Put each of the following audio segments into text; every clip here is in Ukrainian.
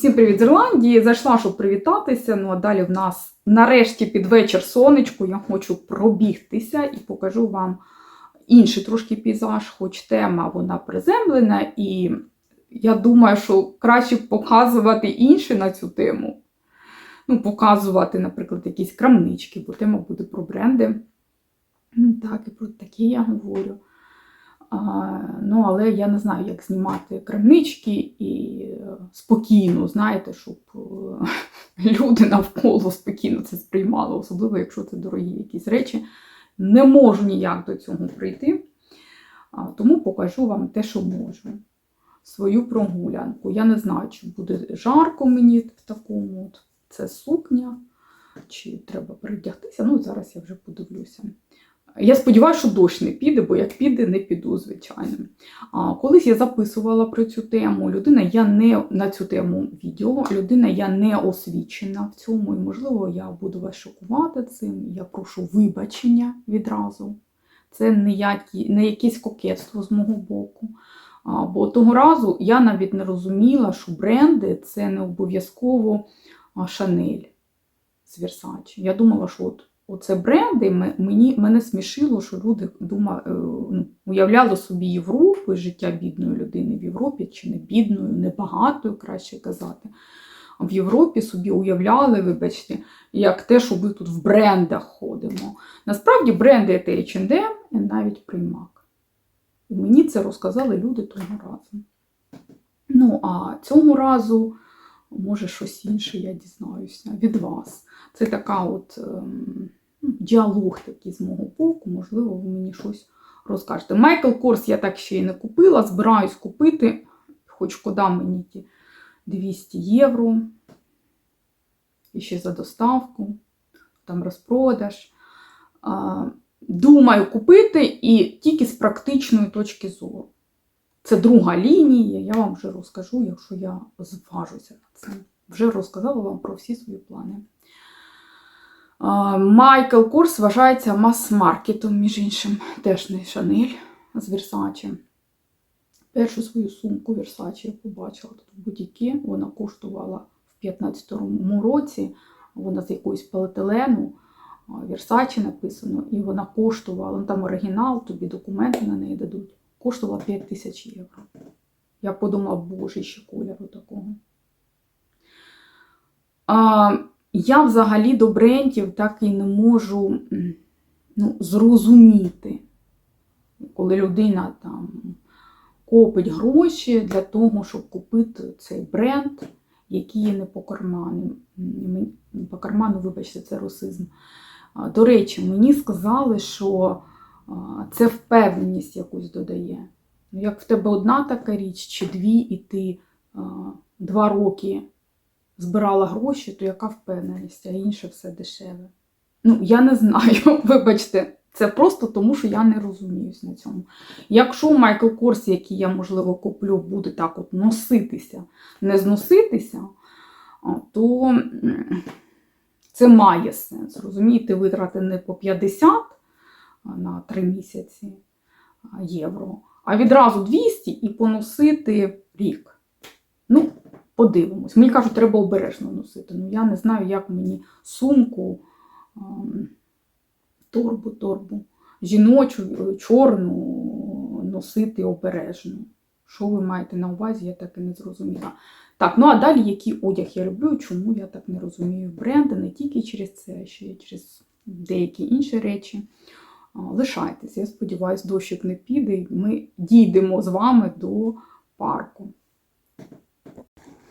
Всім привіт з Ірландії. Зайшла, щоб привітатися. Ну а далі в нас нарешті під вечір сонечку. Я хочу пробігтися і покажу вам інший трошки пейзаж, хоч тема вона приземлена, і я думаю, що краще показувати інше на цю тему. Ну, показувати, наприклад, якісь крамнички, бо тема буде про бренди. Ну, Так, і про такі я говорю. Ну, але я не знаю, як знімати крамнички і е, спокійно, знаєте, щоб е, люди навколо спокійно це сприймали, особливо, якщо це дорогі якісь речі. Не можу ніяк до цього прийти. Тому покажу вам те, що можу. Свою прогулянку. Я не знаю, чи буде жарко мені в такому. Це сукня, чи треба передягтися. Ну, зараз я вже подивлюся. Я сподіваюся, що дощ не піде, бо як піде, не піду, звичайно. А, колись я записувала про цю тему. Людина я не на цю тему відео, людина я не освічена в цьому, і, можливо, я буду вас шокувати цим. Я прошу вибачення відразу. Це не, які, не якесь кокетство з мого боку. А, бо того разу я навіть не розуміла, що бренди це не обов'язково Шанель з Versace. Я думала, що от Оце бренди мені, мене смішило, що люди дума, ну, уявляли собі Європу, життя бідної людини в Європі, чи не бідною, не багатою, краще казати. В Європі собі уявляли, вибачте, як те, що ми тут в брендах ходимо. Насправді бренди це H&M і навіть Primark. І мені це розказали люди того разу. Ну, а цього разу, може, щось інше я дізнаюся від вас. Це така от. Ем, діалог такий з мого боку, можливо, ви мені щось розкажете. Майкл Корс я так ще й не купила, збираюсь купити, хоч шкода мені ті 200 євро. І ще за доставку, там розпродаж. Думаю купити і тільки з практичної точки зору. Це друга лінія, я вам вже розкажу, якщо я зважуся на це. Вже розказала вам про всі свої плани. Майкл Корс вважається мас-маркетом, між іншим, теж не Шанель з Версачі. Першу свою сумку Версачі я побачила тут в будь-які. Вона коштувала в 15-му році, вона з якоїсь поліетилену, Версачі написано, і вона коштувала, ну там оригінал, тобі документи на неї дадуть, коштувала 5 тисяч євро. Я подумала, боже, ще кольору такого. А, я взагалі до брендів так і не можу ну, зрозуміти, коли людина там копить гроші для того, щоб купити цей бренд, який є не по карману. По карману, вибачте, це русизм. До речі, мені сказали, що це впевненість якусь додає. Ну, Як в тебе одна така річ, чи дві, і ти два роки збирала гроші, то яка впевненість, а інше все дешеве. Ну, я не знаю, вибачте, це просто тому, що я не розуміюсь на цьому. Якщо Майкл Корс, який я, можливо, куплю, буде так от носитися, не зноситися, то це має сенс. Розумієте, витрати не по 50 на 3 місяці євро, а відразу 200 і поносити рік. Ну, Подивимось. Мені кажуть, треба обережно носити. Ну, я не знаю, як мені сумку, торбу, торбу, жіночу, е, чорну носити обережно. Що ви маєте на увазі, я так і не зрозуміла. Так, ну а далі який одяг я люблю, чому я так не розумію бренди, не тільки через це, а ще й через деякі інші речі. Лишайтесь, я сподіваюся, дощик не піде, і ми дійдемо з вами до парку.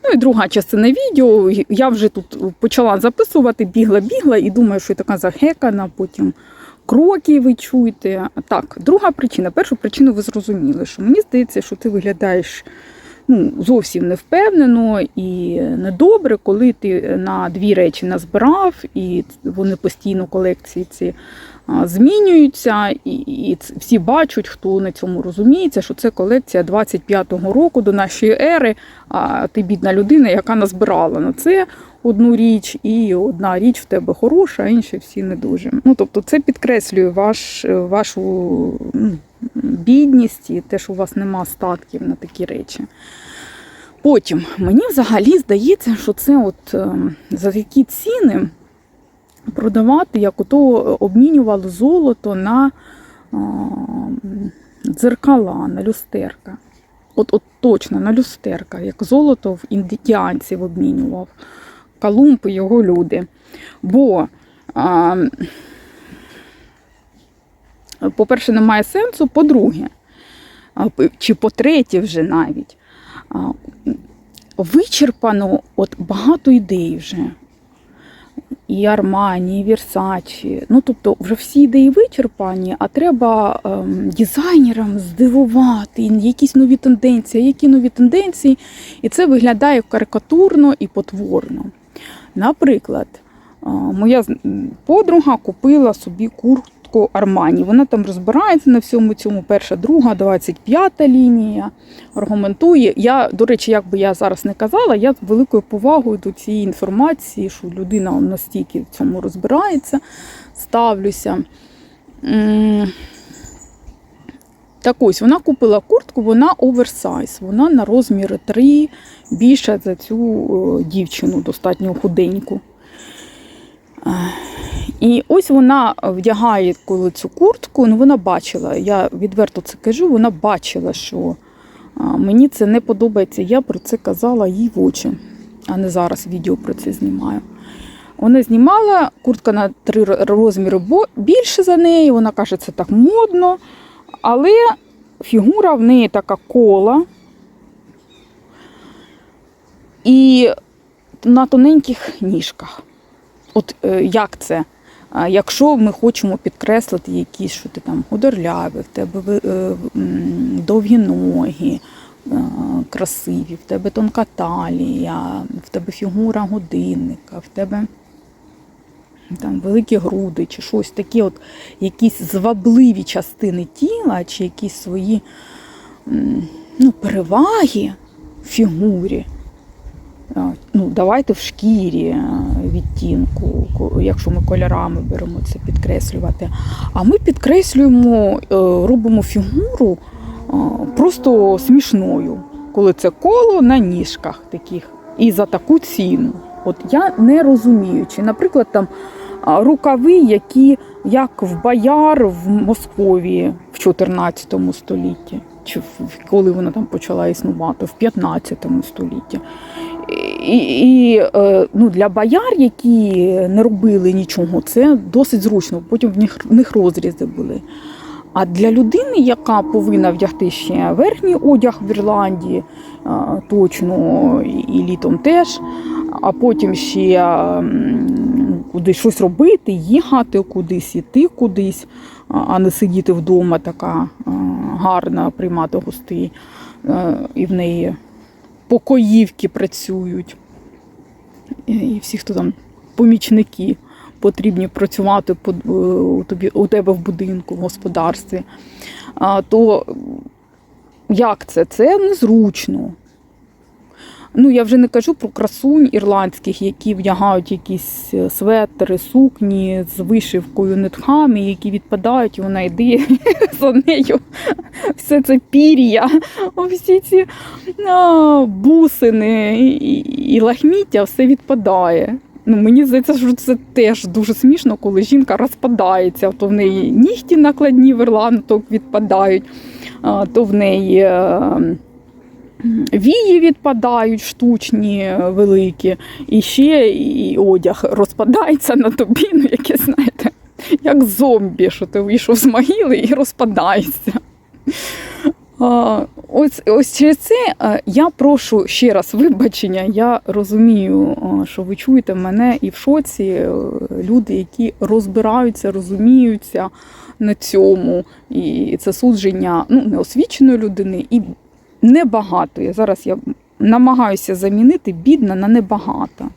Ну і друга частина відео. Я вже тут почала записувати, бігла-бігла і думаю, що я така загекана, потім кроки ви чуєте. Так, друга причина. Першу причину ви зрозуміли, що мені здається, що ти виглядаєш ну, зовсім невпевнено і недобре, коли ти на дві речі назбирав, і вони постійно колекції ці змінюються, і, і всі бачать, хто на цьому розуміється, що це колекція 25-го року до нашої ери. А ти бідна людина, яка назбирала на це одну річ, і одна річ в тебе хороша, а інші всі не дуже. Ну, Тобто, це підкреслює ваш, вашу ну, бідність і те, що у вас нема статків на такі речі. Потім мені взагалі здається, що це от е, за такі ціни продавати, як ото обмінювало золото на дзеркала, на люстерка. От, от точно на люстерка, як золото в індіанців обмінював. Колумб і його люди. Бо, по-перше, немає сенсу, по-друге, чи по-третє вже навіть. Вичерпано от багато ідей вже. І Армані, і Вірсачі. Ну, тобто, вже всі ідеї вичерпані, а треба ем, дизайнерам здивувати, якісь нові тенденції, які нові тенденції. І це виглядає карикатурно і потворно. Наприклад, а, моя подруга купила собі куртку Армані. Вона там розбирається на всьому цьому. Перша, друга, 25-та лінія. Аргументує. Я, до речі, як би я зараз не казала, я з великою повагою до цієї інформації, що людина настільки в цьому розбирається, ставлюся. Так ось, вона купила куртку, вона оверсайз, вона на розмір 3 більша за цю е, дівчину, достатньо худеньку. І ось вона вдягає коли цю куртку, ну вона бачила, я відверто це кажу, вона бачила, що мені це не подобається. Я про це казала їй в очі, а не зараз відео про це знімаю. Вона знімала куртка на три розміри більше за неї. Вона каже, це так модно, але фігура в неї така кола. І на тоненьких ніжках. От е, як це? Якщо ми хочемо підкреслити якісь, що ти там худорлявий, в тебе е, довгі ноги, е, красиві, в тебе тонка талія, в тебе фігура годинника, в тебе там великі груди, чи щось такі, от якісь звабливі частини тіла, чи якісь свої ну, переваги в фігурі. Ну, давайте в шкірі е, відтінку, якщо ми кольорами беремо це підкреслювати. А ми підкреслюємо, е, робимо фігуру е, просто смішною, коли це коло на ніжках таких і за таку ціну. От я не розумію, чи, наприклад, там рукави, які як в бояр в Московії в 14 столітті, чи коли вона там почала існувати, в 15 столітті. І, е, ну, для бояр, які не робили нічого, це досить зручно. Потім в них, в них розрізи були. А для людини, яка повинна вдягти ще верхній одяг в Ірландії, е, точно і літом теж, а потім ще кудись щось робити, їхати кудись, іти кудись, а- не сидіти вдома така е, гарна, приймати гостей, і в неї покоївки працюють. І- всі, хто там помічники, потрібні працювати е, у, тобі, у тебе в будинку, в господарстві. То як це? Це незручно. Ну, я вже не кажу про красунь ірландських, які вдягають якісь е, светри, сукні з вишивкою нитками, які відпадають, і вона йде за нею. Все це пір'я, всі ці а, бусини і, і, лахміття все відпадає. Ну, мені здається, що це теж дуже смішно, коли жінка розпадається, то в неї нігті накладні в ірландок відпадають, то в неї. Вії відпадають штучні, е, великі, і ще і одяг розпадається на тобі, ну яке, знаєте, як зомбі, що ти вийшов з могили і розпадаєшся. А, Ось, ось через це е, я прошу ще раз вибачення. Я розумію, е, що ви чуєте мене і в шоці люди, які розбираються, розуміються на цьому. І це судження ну, неосвіченої людини і небагато. Я Зараз я намагаюся замінити бідна на небагата.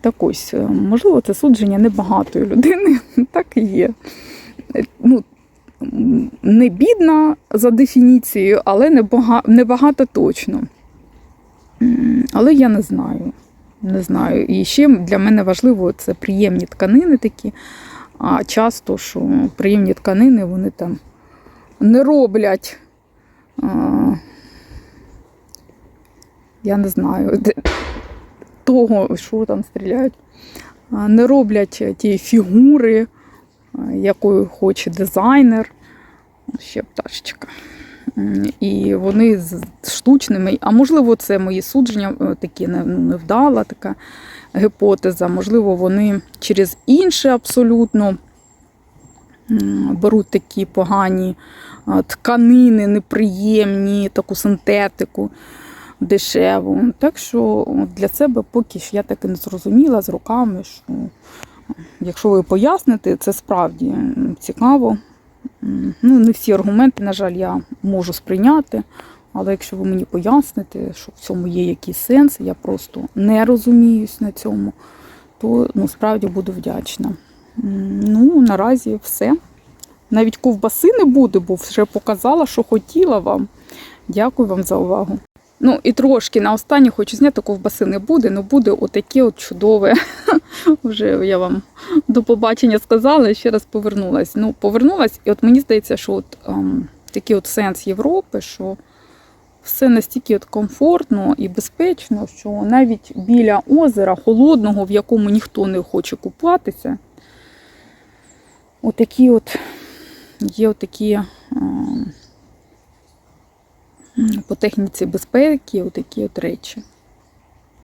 Так ось, е, можливо, це судження небагатої людини, так і є. Е, Ну, не бідна за дефініцією, але небага- небагато точно. Але я не знаю. Не знаю. І ще для мене важливо це приємні тканини такі. А часто, що приємні тканини вони там не роблять я не знаю, того, що там стріляють, не роблять ті фігури, якою хоче дизайнер. Ще пташечка. І вони з штучними, а можливо, це мої судження е, такі ну, невдала така гіпотеза. Можливо, вони через інше абсолютно беруть такі погані тканини, неприємні, таку синтетику дешеву. Так що для себе поки що я так і не зрозуміла з руками, що якщо ви поясните, це справді цікаво. Ну, не всі аргументи, на жаль, я можу сприйняти. Але якщо ви мені поясните, що в цьому є якийсь сенс, я просто не розуміюсь на цьому, то ну, буду вдячна. Ну, наразі все. Навіть ковбаси не буде, бо вже показала, що хотіла вам. Дякую вам за увагу. Ну і трошки на останнє хочу зняти, ковбаси не буде, але буде отаке от чудове. Вже я вам до побачення сказала і ще раз повернулась. Ну, повернулась, і от мені здається, що от, ем, такий от сенс Європи, що все настільки от комфортно і безпечно, що навіть біля озера холодного, в якому ніхто не хоче купатися, отакі от є отакі ем, по техніці безпеки, отакі от речі.